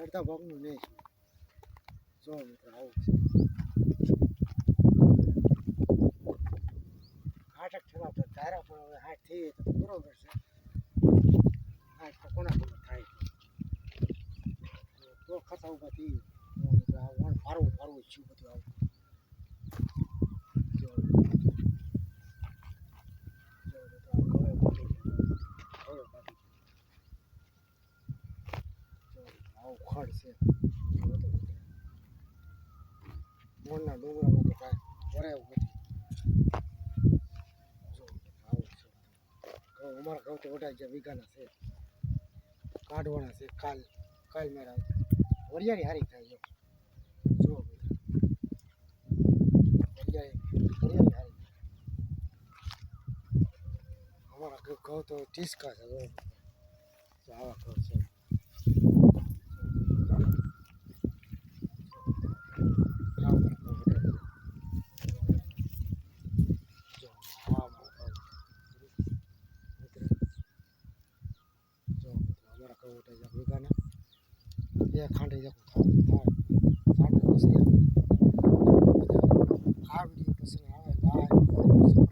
અડધા ભાગનું નહીં જો મિત્રો આવું છે આઠક થવા તો ધારા પણ હવે હાથ થઈ તો બરોબર છે હાથ તો કોના ખબર થાય તો ખતા ઊભા થઈ ફારવું ફારવું છું બધું આવું જો જો મિત્રો આ ઘોડે બાકી ઘોડે બાકી જો આવું ખડ છે. મોરના ડુંગરામાં તો કાંઈ એવું નથી. અમારા ઘઉં તો વઢાઈ ગયા વીઘાના છે. કાઢવાના છે, કાલ કાલ મેળા વરિયાળી હારી થાય જો અમારા ઘઉં તો ટીસકા છે આવા ઘઉં છે. કહું એટલે એક વીઘાને બે ખાંડી જેવું થાય થાય સાંભળે પછી આ વીડિયો પછી આવે લાઈવ